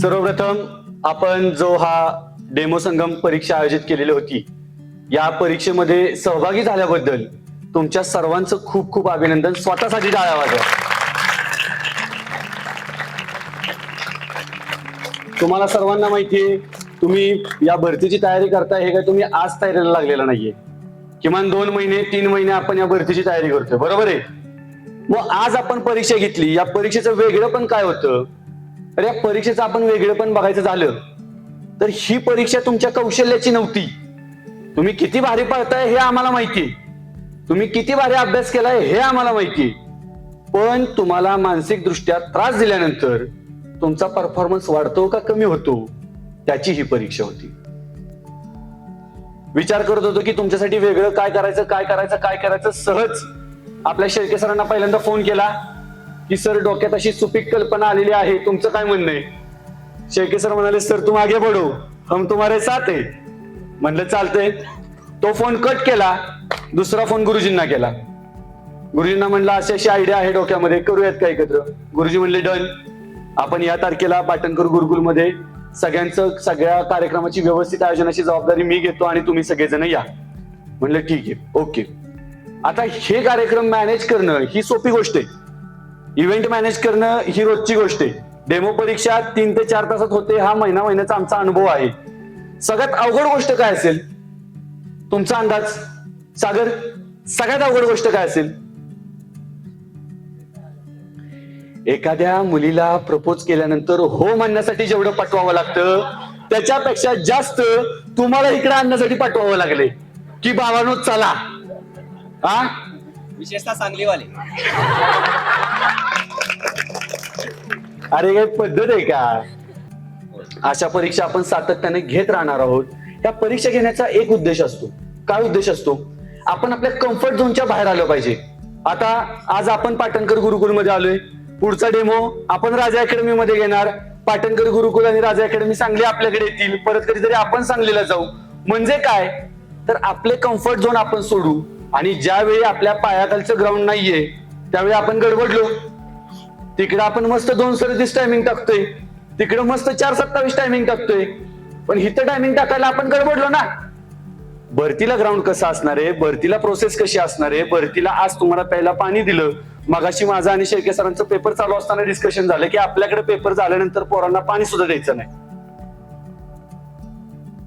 सर्वप्रथम आपण जो हा डेमो संगम परीक्षा आयोजित केलेली होती या परीक्षेमध्ये सहभागी झाल्याबद्दल तुमच्या सर्वांचं खूप खूप अभिनंदन. स्वतःसाठी टाळ्या वाजवा. तुम्हाला सर्वांना माहितीये तुम्ही या भरतीची तयारी करताय हे काय तुम्ही आज तयारीला लागलेला नाहीये. किमान दोन महिने तीन महिने आपण या भरतीची तयारी करतोय. बरोबर आहे? मग आज आपण परीक्षा घेतली. या परीक्षेचं वेगळं पण काय होतं? तर या परीक्षेचं आपण वेगळं पण बघायचं झालं तर ही परीक्षा तुमच्या कौशल्याची नव्हती. तुम्ही किती भारी पळताय हे आम्हाला माहिती. तुम्ही किती भारी अभ्यास केलाय हे आम्हाला माहिती. पण तुम्हाला मानसिक दृष्ट्या त्रास दिल्यानंतर तुमचा परफॉर्मन्स वाढतो का कमी होतो? त्याची ही परीक्षा होती. विचार करत होतो की तुमच्यासाठी वेगळं काय करायचं काय करायचं काय करायचं सहज आपल्या शेळके सरांना पहिल्यांदा फोन केला की सर डोक्यात अशी सुपीक कल्पना आलेली आहे. तुमचं काय म्हणणं आहे? शेळके सर म्हणाले सर तुम आगे बढो हम तुम्हारे साथ आहे म्हणलं चालतंय. तो फोन कट केला. दुसरा फोन गुरुजींना केला. गुरुजींना म्हणलं अशी अशी आयडिया आहे डोक्यामध्ये. करूयात का एकत्र? गुरुजी म्हणले डन. आपण या तारखेला पाटणकर गुरुकुलमध्ये सगळ्यांचं सगळ्या कार्यक्रमाची व्यवस्थित आयोजनाची जबाबदारी मी घेतो आणि तुम्ही सगळेजण या. म्हणलं ठीक आहे. ओके. आता हे कार्यक्रम मॅनेज करणं ही सोपी गोष्ट आहे. इव्हेंट मॅनेज करणं ही रोजची गोष्ट आहे. डेमो परीक्षा तीन ते चार तासात होते हा महिना महिन्याचा आमचा अनुभव आहे. सगळ्यात अवघड गोष्ट काय असेल? तुमचा अंदाज? सागर सगळ्यात अवघड गोष्ट काय असेल? एखाद्या मुलीला प्रपोज केल्यानंतर हो म्हणण्यासाठी जेवढं पाठवावं लागतं त्याच्यापेक्षा जास्त तुम्हाला इकडे आणण्यासाठी पाठवावं लागले. की बाबानो चला. हा? विशेषतः सांगलीवाले. अरे काय पद्धत आहे का? अशा परीक्षा आपण सातत्याने घेत राहणार आहोत. या परीक्षा घेण्याचा एक उद्देश असतो. काय उद्देश असतो? आपण आपल्या कम्फर्ट झोनच्या बाहेर आलं पाहिजे. आता आज आपण पाटणकर गुरुकुलमध्ये आलोय. पुढचा डेमो आपण राजा अकॅडमी मध्ये घेणार. पाटणकर गुरुकुल आणि राजा अकॅडमी सांगली आपल्याकडे येतील. परत कधीतरी आपण सांगलीला जाऊ. म्हणजे काय? तर आपले कम्फर्ट झोन आपण सोडू. आणि ज्यावेळी आपल्या पायाखालचं ग्राउंड नाहीये त्यावेळी आपण गडबडलो. तिकडे आपण मस्त दोन सदतीस टायमिंग टाकतोय. तिकडे मस्त चार सत्तावीस टायमिंग टाकतोय. पण इथं टायमिंग टाकायला आपण गडबडलो ना. भरतीला ग्राउंड कसं असणार आहे? भरतीला प्रोसेस कशी असणार आहे? भरतीला आज तुम्हाला पहिला पाणी दिलं. मगाशी माझा आणि शेळके सरांचं पेपर चालू असताना डिस्कशन झालं की आपल्याकडे पेपर झाल्यानंतर पोरांना पाणी सुद्धा द्यायचं नाही.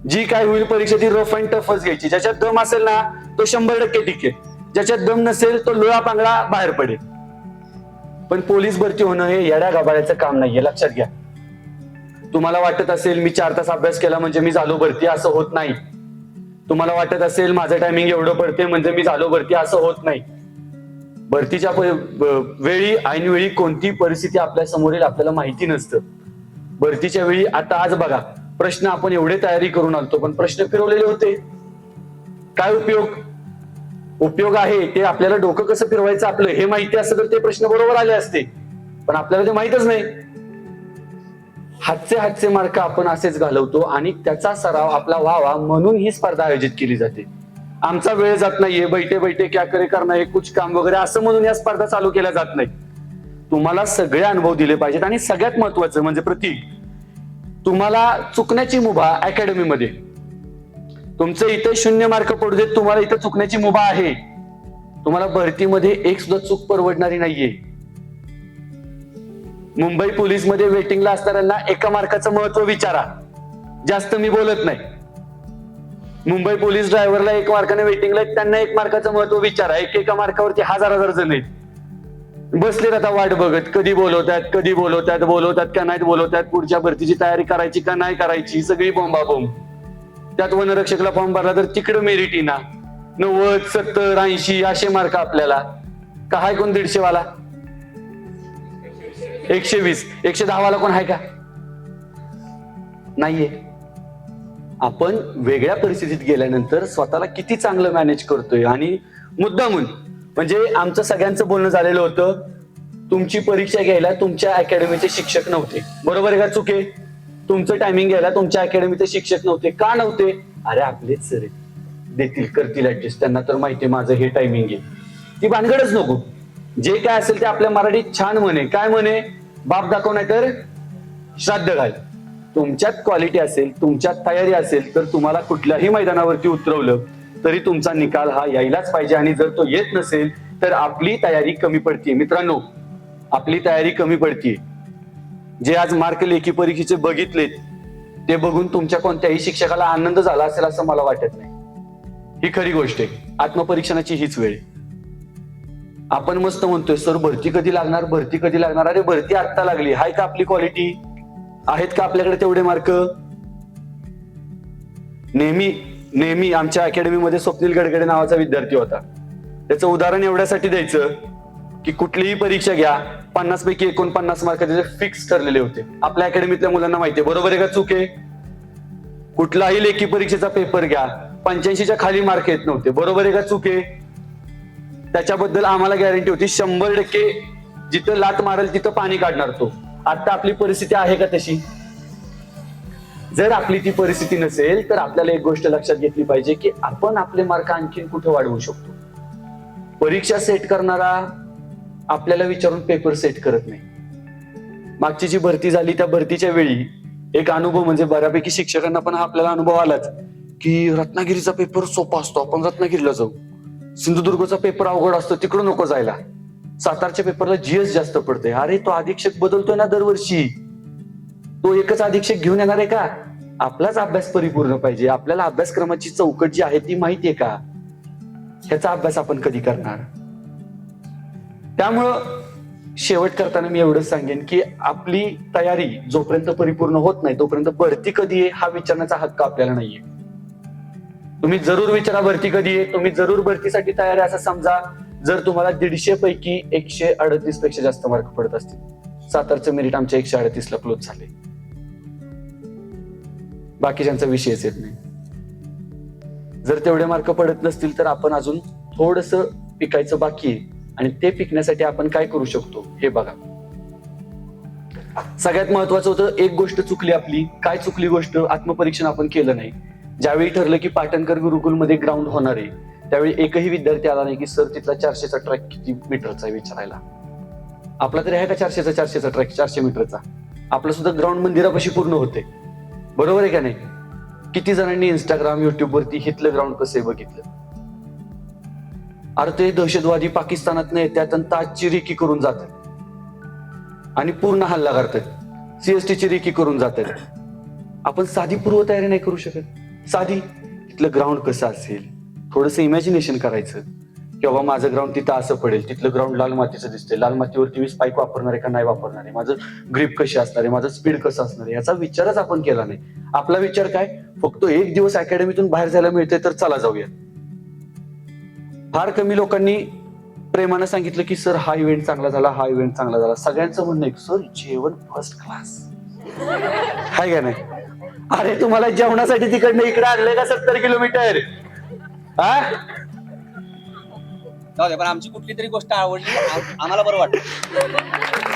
जी काय होईल परीक्षा ती रफ अँड टफच घ्यायची. ज्याच्यात दम असेल ना तो शंभर टक्के टिकेल ज्याच्यात दम नसेल तो लोळा पांगळा बाहेर पडेल. पण पोलीस भरती होणं हे येड्या गाभाऱ्याचं काम नाहीये लक्षात घ्या. तुम्हाला वाटत असेल मी चार तास अभ्यास केला म्हणजे मी झालो भरती असं होत नाही. तुम्हाला वाटत असेल माझं टायमिंग एवढं पडते म्हणजे मी झालो भरती असं होत नाही. भरतीच्या वेळी ऐनवेळी कोणती परिस्थिती आपल्यासमोर येईल आपल्याला माहिती नसतं. भरतीच्या वेळी आता आज बघा प्रश्न आपण एवढे तयारी करून आलतो पण प्रश्न फिरवलेले होते. काय उपयोग? उपयोग आहे ते आपल्याला डोकं कसं फिरवायचं आपलं हे माहिती असतं तर ते प्रश्न बरोबर आले असते. पण आपल्याला ते माहितच नाही. हातचे हातचे मार्क आपण असेच घालवतो आणि त्याचा सराव आपला व्हावा म्हणून ही स्पर्धा आयोजित केली जाते. आमचा वेळ जात नाहीये बैठे बैठे क्या करे करणार हे कुछ काम वगैरे असं म्हणून या स्पर्धा चालू केल्या जात नाही तुम्हाला सगळे अनुभव दिले पाहिजेत आणि सगळ्यात महत्वाचं म्हणजे प्रतीक तुम्हाला चुकण्याची मुभा अकॅडमीमध्ये तुमचं इथे शून्य मार्क पडू देत तुम्हाला इथे चुकण्याची मुभा आहे. तुम्हाला भरतीमध्ये एक सुद्धा चूक परवडणारी नाहीये. मुंबई पोलीसमध्ये वेटिंगला असणाऱ्यांना एका मार्काचं महत्त्व विचारा. जास्त मी बोलत नाही. मुंबई पोलीस ड्रायव्हरला एक मार्काने वेटिंगला त्यांना एक मार्काचं महत्त्व विचारा. एक एका मार्कावरती हजार हजार जण आहेत. बसले आता वाट बघत कधी बोलवतात कधी बोलवतात बोलवतात का नाहीत बोलवतात पुढच्या भरतीची तयारी करायची का नाही करायची सगळी बोंबा बोंब त्यात वनरक्षकला फॉर्म भरला तर तिकडं मेरिट येणार नव्वद सत्तर ऐंशी असे मार्क आपल्याला. का हाय कोण दीडशे वाला एकशे वीस एकशे दहा वाला कोण आहे का? नाहीये. आपण वेगळ्या परिस्थितीत गेल्यानंतर स्वतःला किती चांगलं मॅनेज करतोय आणि मुद्दामून. म्हणजे आमचं सगळ्यांचं बोलणं झालेलं होतं तुमची परीक्षा घ्यायला तुमच्या अकॅडमीचे शिक्षक नव्हते. बरोबर आहे का चुके? तुमचं टायमिंग घ्यायला तुमच्या अकॅडमीचे शिक्षक नव्हते का नव्हते? अरे आपलेच सर देतील करतील ऍडजस्ट त्यांना तर माहिती माझं हे टायमिंग आहे. ती भानगडच नको. जे काय असेल ते आपल्या मराठीत छान म्हणे. काय म्हणे? बाप दाखव नाही तर श्राद्ध घाल. तुमच्यात क्वालिटी असेल तुमच्यात तयारी असेल तर तुम्हाला कुठल्याही मैदानावरती उतरवलं तरी तुमचा निकाल हा यायलाच पाहिजे. आणि जर तो येत नसेल तर आपली तयारी कमी पडते मित्रांनो आपली तयारी कमी पडते जे आज मार्क लेखी परीक्षेचे बघितलेत ते बघून तुमच्या कोणत्याही शिक्षकाला आनंद झाला असेल असं मला वाटत नाही. ही खरी गोष्ट आहे. आत्मपरीक्षणाची हीच वेळ आपण मस्त म्हणतोय सर भरती कधी लागणार? भरती कधी लागणार? अरे भरती आत्ता लागली. हाय का आपली क्वालिटी? आहेत का आपल्याकडे तेवढे मार्क? नेहमी नेहमी आमच्या अकॅडमीमध्ये स्वप्नील गडगडे नावाचा विद्यार्थी होता. त्याचं उदाहरण एवढ्यासाठी द्यायचं की कुठलीही परीक्षा घ्या पन्नास पैकी एकोणपन्नास मार्क त्याचे फिक्स ठरलेले होते. आपल्या अकॅडमीतल्या मुलांना माहिती आहे. बरोबर आहे का चूक आहे? कुठलाही लेखी परीक्षेचा पेपर घ्या. पंच्याऐंशीच्या खाली मार्क येत नव्हते. बरोबर आहे का चूक आहे? त्याच्याबद्दल आम्हाला गॅरंटी होती. शंभर टक्के जिथं लात मारेल तिथं पाणी काढणार तो. आता आपली परिस्थिती आहे का तशी? जर आपली ती परिस्थिती नसेल तर आपल्याला एक गोष्ट लक्षात घेतली पाहिजे की आपण आपले मार्क आणखीन कुठे वाढवू शकतो? परीक्षा सेट करणारा आपल्याला विचारून पेपर सेट करत नाही. मागची जी भरती झाली त्या भरतीच्या वेळी एक अनुभव म्हणजे बऱ्यापैकी शिक्षकांना पण हा आपल्याला अनुभव आलाच की रत्नागिरीचा पेपर सोपा असतो आपण रत्नागिरीला जाऊ. सिंधुदुर्गचा पेपर अवघड असतो तिकडं नको जायला. सातारच्या पेपरला जीएस जास्त पडते अरे तो अधीक्षक बदलतोय ना दरवर्षी. तो एकच अधीक्षक घेऊन येणार आहे का? आपलाच अभ्यास परिपूर्ण पाहिजे. आपल्याला अभ्यासक्रमाची चौकट जी आहे ती माहितीये का? ह्याचा अभ्यास आपण कधी करणार? त्यामुळं शेवट करताना मी एवढंच सांगेन की आपली तयारी जोपर्यंत परिपूर्ण होत नाही तोपर्यंत भरती कधी आहे हा विचारण्याचा हक्क आपल्याला नाहीये. तुम्ही जरूर विचारा भरती कधी आहे तुम्ही जरूर भरतीसाठी तयार आहे असं समजा जर तुम्हाला दीडशे पैकी एकशे अडतीसपेक्षा जास्त मार्क पडत असतील. सातारचं मेरिट आमच्या एकशे अडतीस ला क्लोज झाले बाकीच्यांचा विषयच येत नाही. जर तेवढे मार्क पडत नसतील तर आपण अजून थोडस पिकायचं बाकी आहे. आणि ते पिकण्यासाठी आपण काय करू शकतो? हे बघा. सगळ्यात महत्वाचं होतं एक गोष्ट चुकली आपली. काय चुकली गोष्ट? आत्मपरीक्षण आपण केलं नाही. ज्यावेळी ठरलं की पाटणकर गुरुकुलमध्ये ग्राउंड होणार आहे त्यावेळी एकही विद्यार्थी आला नाही की सर तिथला चारशेचा ट्रॅक किती मीटरचा आहे विचारायला? आपला तरी आहे का चारशेचा चारशेचा ट्रॅक चारशे मीटरचा आपलं सुद्धा ग्राउंड मंदिरापाशी पूर्ण होते. बरोबर आहे का नाही? किती जणांनी इंस्टाग्राम युट्यूबवरती वरती ग्राउंड कसं आहे बघितलं? अरे ते दहशतवादी पाकिस्तानात येतात आणि ताजची रेकी करून जातात. आणि पूर्ण हल्ला करतात. सीएसटीची रेकी करून जातात. आपण साधी पूर्वतयारी नाही करू शकत. साधी. तिथलं ग्राउंड कसं असेल? थोडस इमॅजिनेशन करायचं. की बाबा माझं ग्राउंड तिथं असं पडेल. तिथलं ग्राउंड लाल मातीचं दिसतंय. लाल मातीवरती मी स्पाईक वापरणार आहे का नाही वापरणार? आहे माझं ग्रीप कशी असणार आहे? माझं स्पीड कसं असणार आहे? याचा विचारच आपण केला नाही. आपला विचार काय? फक्त एक दिवस अकॅडमीतून बाहेर जायला मिळते तर चला जाऊया फार कमी लोकांनी प्रेमानं सांगितलं की सर हा इव्हेंट चांगला झाला हा इव्हेंट चांगला झाला. सगळ्यांचं म्हणणं आहे सर जेवण फर्स्ट क्लास हाय का नाही? अरे तुम्हाला जेवणासाठी तिकडनं इकडे आणलंय का सत्तर किलोमीटर? हा जाऊ दे पण आमची कुठली तरी गोष्ट आवडली आम- आम्हाला बरं वाटतं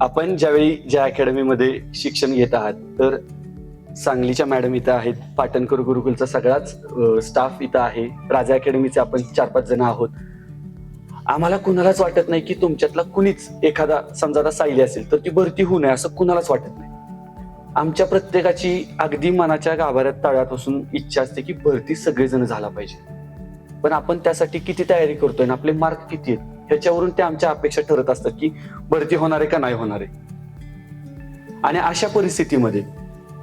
आपण ज्यावेळी ज्या अकॅडमीमध्ये शिक्षण घेत आहात तर सांगलीच्या मॅडम इथं आहेत पाटणकर गुरुकुलचा सगळाच स्टाफ इथं आहे. राजा अकॅडमीचे आपण चार पाच जण आहोत. आम्हाला कुणालाच वाटत नाही की तुमच्यातला कुणीच एखादा समजा आता सायली असेल तर ती भरती होऊ नये असं कुणालाच वाटत नाही. आमच्या प्रत्येकाची अगदी मनाच्या गाभाऱ्यात तळ्यापासून इच्छा असते की भरती सगळेजण झाला पाहिजे. पण आपण त्यासाठी किती तयारी करतोय आणि आपले मार्क किती आहेत ह्याच्यावरून त्या आमच्या अपेक्षा ठरत असतात की भरती होणार आहे का नाही होणार आहे. आणि अशा परिस्थितीमध्ये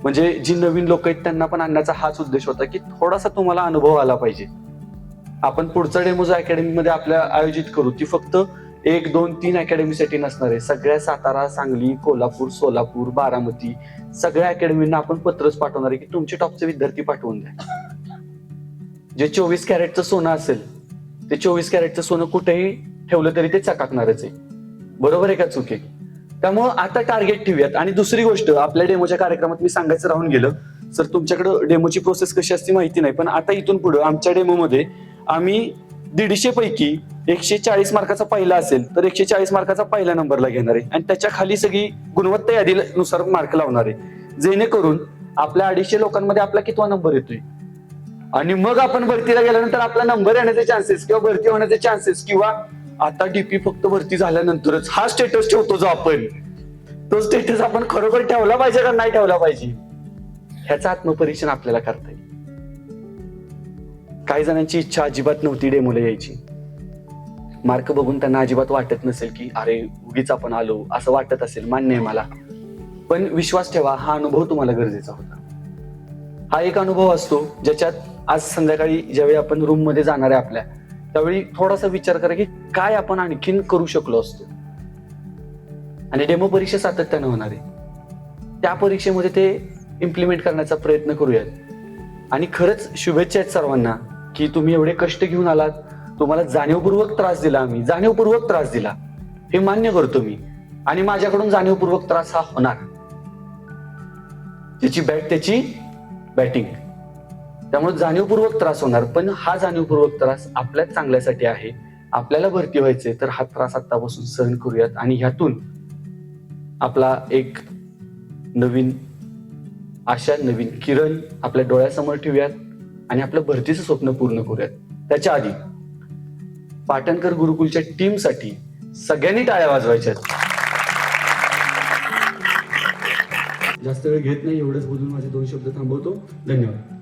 म्हणजे जी नवीन लोक आहेत त्यांना पण आणण्याचा हाच उद्देश होता की थोडासा तुम्हाला अनुभव आला पाहिजे. आपण पुढचा डेमो जो अकॅडमीमध्ये आपल्या आयोजित करू ती फक्त एक दोन तीन अकॅडमीसाठी नसणार आहे. सगळ्या सातारा सांगली कोल्हापूर सोलापूर बारामती सगळ्या अकॅडमींना आपण पत्रच पाठवणार आहे की तुमचे टॉपचे विद्यार्थी पाठवून द्या. जे चोवीस कॅरेटचं सोनं असेल ते चोवीस कॅरेटचं सोनं कुठेही ठेवलं तरी ते चकाकणारच आहे. बरोबर आहे का चुके त्यामुळं आता टार्गेट ठेवूयात. आणि दुसरी गोष्ट आपल्या डेमोच्या कार्यक्रमात मी सांगायचं राहून गेलं सर तुमच्याकडे डेमोची प्रोसेस कशी असते माहिती नाही पण आता इथून पुढे आमच्या डेमोमध्ये आम्ही दीडशे पैकी एकशे चाळीस मार्काचा पहिला असेल तर एकशे चाळीस मार्काचा पहिल्या नंबरला घेणार आहे. आणि त्याच्याखाली सगळी गुणवत्ता यादीनुसार मार्क लावणार आहे. जेणेकरून आपल्या अडीचशे लोकांमध्ये आपला कितवा नंबर येतोय? आणि मग आपण भरतीला गेल्यानंतर आपला नंबर येण्याचे चान्सेस किंवा भरती होण्याचे चान्सेस किंवा आता डीपी फक्त भरती झाल्यानंतरच हा स्टेटस ठेवतो जो आपण. तो स्टेटस आपण खरोखर ठेवला पाहिजे का नाही ठेवला पाहिजे? ह्याचं आत्मपरीक्षण आपल्याला करता येईल. काही जणांची इच्छा अजिबात नव्हती डेमोला यायची. मार्क बघून त्यांना अजिबात वाटत नसेल की अरे उगीच आपण आलो. असं वाटत असेल मान्य आहे मला. पण विश्वास ठेवा हा अनुभव तुम्हाला गरजेचा होता. हा एक अनुभव असतो ज्याच्यात आज संध्याकाळी ज्यावेळी आपण रूममध्ये जाणार आहे आपल्या त्यावेळी थोडासा विचार करा की काय आपण आणखीन करू शकलो असतो. आणि डेमो परीक्षा सातत्यानं होणार आहे. त्या परीक्षेमध्ये ते इम्प्लिमेंट करण्याचा प्रयत्न करूयात. आणि खरंच शुभेच्छा आहेत सर्वांना की तुम्ही एवढे कष्ट घेऊन आलात. तुम्हाला जाणीवपूर्वक त्रास दिला आम्ही. जाणीवपूर्वक त्रास दिला. हे मान्य करतो मी. आणि माझ्याकडून जाणीवपूर्वक त्रास हा होणार. त्याची बॅट त्याची बॅटिंग त्यामुळे जाणीवपूर्वक त्रास होणार पण हा जाणीवपूर्वक त्रास आपल्याच चांगल्यासाठी आहे. आपल्याला भरती व्हायचे तर हा त्रास आतापासून सहन करूयात. आणि ह्यातून आपला एक नवीन आशा नवीन किरण आपल्या डोळ्यासमोर ठेवूयात आणि आपलं भरतीचं स्वप्न पूर्ण करूयात. त्याच्या आधी पाटणकर गुरुकुलच्या टीमसाठी सगळ्यांनी टाळ्या वाजवायच्यात. जास्त वेळ घेत नाही एवढंच बोलून माझे दोन शब्द थांबवतो. धन्यवाद.